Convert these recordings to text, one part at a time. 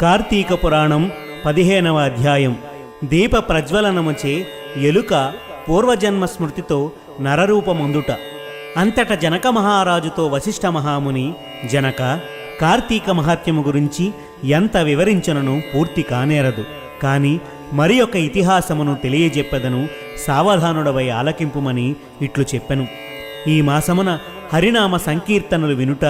కార్తీక పురాణం పదిహేనవ అధ్యాయం. దీప ప్రజ్వలనముచే ఎలుక పూర్వజన్మ స్మృతితో నరరూపముందుట. అంతట జనక మహారాజుతో వశిష్ఠ మహాముని జనక కార్తీక మహాత్యము గురించి ఎంత వివరించనను పూర్తి కానేరదు. కాని మరి ఒక ఇతిహాసమును తెలియజెప్పెదను సావధానుడవై ఆలకింపుమని ఇట్లు చెప్పెను. ఈ మాసమున హరినామ సంకీర్తనలు వినుట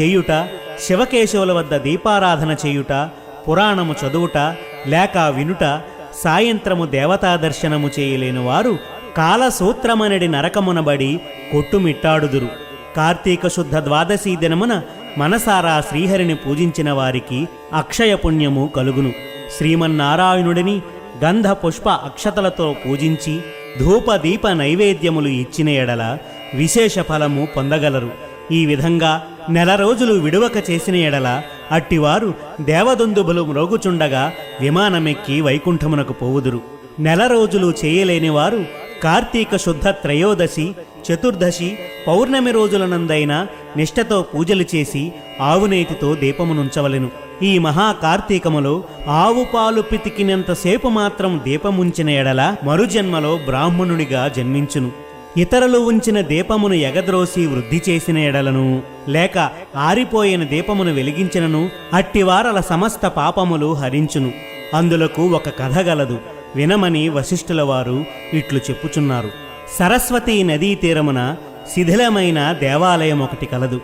చేయుట శివకేశవుల వద్ద దీపారాధన చేయుట పురాణము చదువుట లేక వినుట సాయంత్రము దేవతా దర్శనము చేయలేని వారు కాలసూత్రమనడి నరకమునబడి కొట్టుమిట్టాడుదురు. కార్తీక శుద్ధ ద్వాదశి దినమున మనసారా శ్రీహరిని పూజించిన వారికి అక్షయ పుణ్యము కలుగును. శ్రీమన్నారాయణుడిని గంధ పుష్ప అక్షతలతో పూజించి ధూప దీప నైవేద్యములు ఇచ్చిన ఎడల విశేష ఫలము పొందగలరు. ఈ విధంగా నెల రోజులు విడువక చేసిన ఎడల అట్టివారు దేవదుందుబులు మ్రోగుచుండగా విమానమెక్కి వైకుంఠమునకు పోవుదురు. నెల రోజులు చేయలేనివారు కార్తీక శుద్ధ త్రయోదశి చతుర్దశి పౌర్ణమి రోజులనందైన నిష్ఠతో పూజలు చేసి ఆవునేతితో దీపమునుంచవలెను. ఈ మహాకార్తీకములో ఆవు పాలు పితికినంతసేపు మాత్రం దీపముంచిన ఎడల మరుజన్మలో బ్రాహ్మణుడిగా జన్మించును. ఇతరులు ఉంచిన దీపమును ఎగద్రోసి వృద్ధి చేసిన ఎడలను లేక ఆరిపోయిన దీపమును వెలిగించినను అట్టివారల సమస్త పాపములు హరించును. అందులకు ఒక కథ గలదు వినమని వశిష్ఠుల వారు ఇట్లు చెప్పుచున్నారు. సరస్వతి నదీ తీరమున శిథిలమైన దేవాలయం ఒకటి కలదు.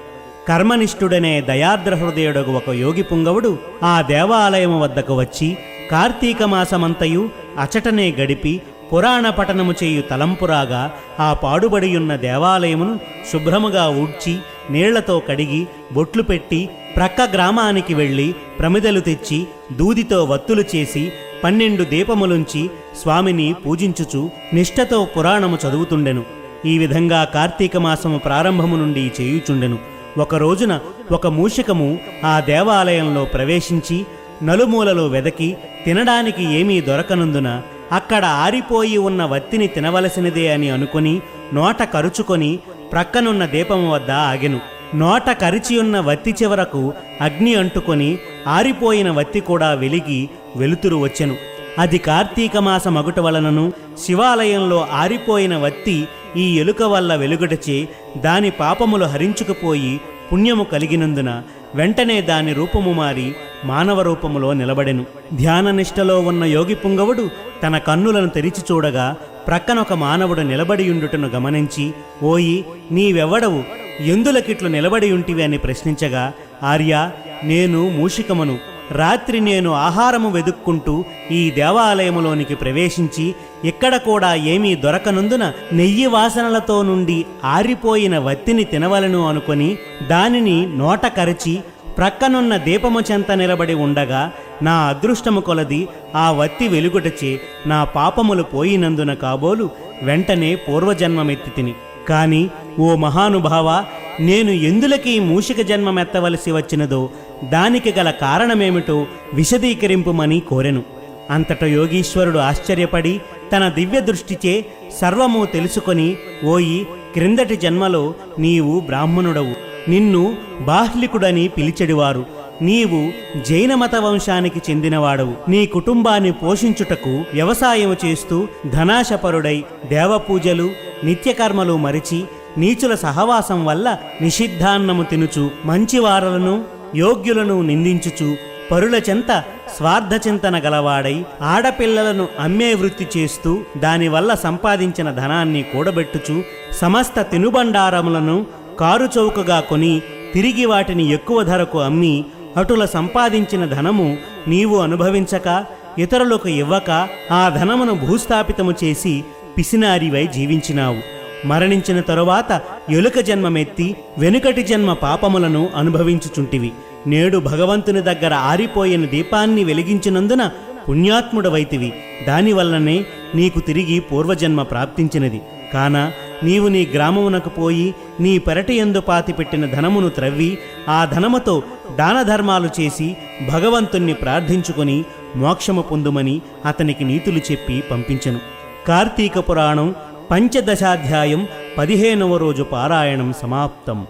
కర్మనిష్ఠుడనే దయాద్ర హృదయుడగు ఒక యోగి పుంగవుడు ఆ దేవాలయము వద్దకు వచ్చి కార్తీక మాసమంతయు అచటనే గడిపి పురాణ పఠనము చేయు తలంపురాగా ఆ పాడుబడియున్న దేవాలయమును శుభ్రముగా ఊడ్చి నీళ్ళతో కడిగి బొట్లు పెట్టి ప్రక్క గ్రామానికి వెళ్ళి ప్రమిదలు తెచ్చి దూదితో వత్తులు చేసి పన్నెండు దీపములుంచి స్వామిని పూజించుచు నిష్ఠతో పురాణము చదువుతుండెను. ఈ విధంగా కార్తీక మాసము ప్రారంభము నుండి చేయుచుండెను. ఒక రోజున ఒక మూషికము ఆ దేవాలయంలో ప్రవేశించి నలుమూలలో వెదకి తినడానికి ఏమీ దొరకనందున అక్కడ ఆరిపోయి ఉన్న వత్తిని తినవలసినదే అని అనుకుని నోట కరుచుకొని ప్రక్కనున్న దీపము వద్ద ఆగెను. నోట కరిచియున్న వత్తి చివరకు అగ్ని అంటుకొని ఆరిపోయిన వత్తి కూడా వెలిగి వెలుతురు వచ్చెను. అది కార్తీక మాస మగుట వలనను శివాలయంలో ఆరిపోయిన వత్తి ఈ ఎలుక వల్ల వెలుగుటచే దాని పాపములు హరించుకుపోయి పుణ్యము కలిగినందున వెంటనే దాని రూపము మారి మానవ రూపములో నిలబడెను. ధ్యాననిష్టలో ఉన్న యోగి పుంగవుడు తన కన్నులను తెరిచి చూడగా ప్రక్కన ఒక మానవుడు నిలబడియుండుటను గమనించి ఓయి నీవెవ్వడవు ఎందులకిట్లు నిలబడి ఉంటివి అని ప్రశ్నించగా ఆర్య నేను మూషికమును. రాత్రి నేను ఆహారము వెదుక్కుంటూ ఈ దేవాలయములోనికి ప్రవేశించి ఇక్కడ కూడా ఏమీ దొరకనందున నెయ్యి వాసనలతో నుండి ఆరిపోయిన వత్తిని తినవలను అనుకొని దానిని నోట కరిచి ప్రక్కనున్న దీపము చెంత నిలబడి ఉండగా నా అదృష్టము కొలది ఆ వత్తి వెలుగుటచే నా పాపములు పోయినందున కాబోలు వెంటనే పూర్వజన్మమెత్తి తిని. కాని ఓ మహానుభావ నేను ఎందులకి మూషిక జన్మమెత్తవలసి వచ్చినదో దానికి గల కారణమేమిటో విశదీకరింపుమని కోరెను. అంతట యోగీశ్వరుడు ఆశ్చర్యపడి తన దివ్య దృష్టిచే సర్వము తెలుసుకొని ఓయి క్రిందటి జన్మలో నీవు బ్రాహ్మణుడవు. నిన్ను బాహ్లికుడని పిలిచెడివారు. నీవు జైనమత వంశానికి చెందినవాడవు. నీ కుటుంబాన్ని పోషించుటకు వ్యవసాయము చేస్తూ ధనాశపరుడై దేవపూజలు నిత్యకర్మలు మరిచి నీచుల సహవాసం వల్ల నిషిద్ధాన్నము తినుచు మంచివారలను యోగ్యులను నిందించుచు పరుల చెంత స్వార్థచింతన గలవాడై ఆడపిల్లలను అమ్మే వృత్తి చేస్తూ దానివల్ల సంపాదించిన ధనాన్ని కూడబెట్టుచు సమస్త తినుబండారములను కారుచౌకగా కొని తిరిగి వాటిని ఎక్కువ ధరకు అమ్మి అటుల సంపాదించిన ధనము నీవు అనుభవించక ఇతరులకు ఇవ్వక ఆ ధనమును భూస్థాపితము చేసి పిసినారివై జీవించినావు. మరణించిన తరువాత ఎలుక జన్మమెత్తి వెనుకటి జన్మ పాపములను అనుభవించుచుంటివి. నేడు భగవంతుని దగ్గర ఆరిపోయిన దీపాన్ని వెలిగించినందున పుణ్యాత్ముడవైతివి. దానివల్లనే నీకు తిరిగి పూర్వజన్మ ప్రాప్తించినది. కాన నీవు నీ గ్రామమునకు పోయి నీ పెరటి ఎందు పాతిపెట్టిన ధనమును త్రవ్వి ఆ ధనముతో దాన ధర్మాలు చేసి భగవంతుణ్ణి ప్రార్థించుకొని మోక్షము పొందుమని అతనికి నీతులు చెప్పి పంపించను. కార్తీక పురాణం పంచదశాధ్యాయం పదిహేనవ రోజు పారాయణం సమాప్తం.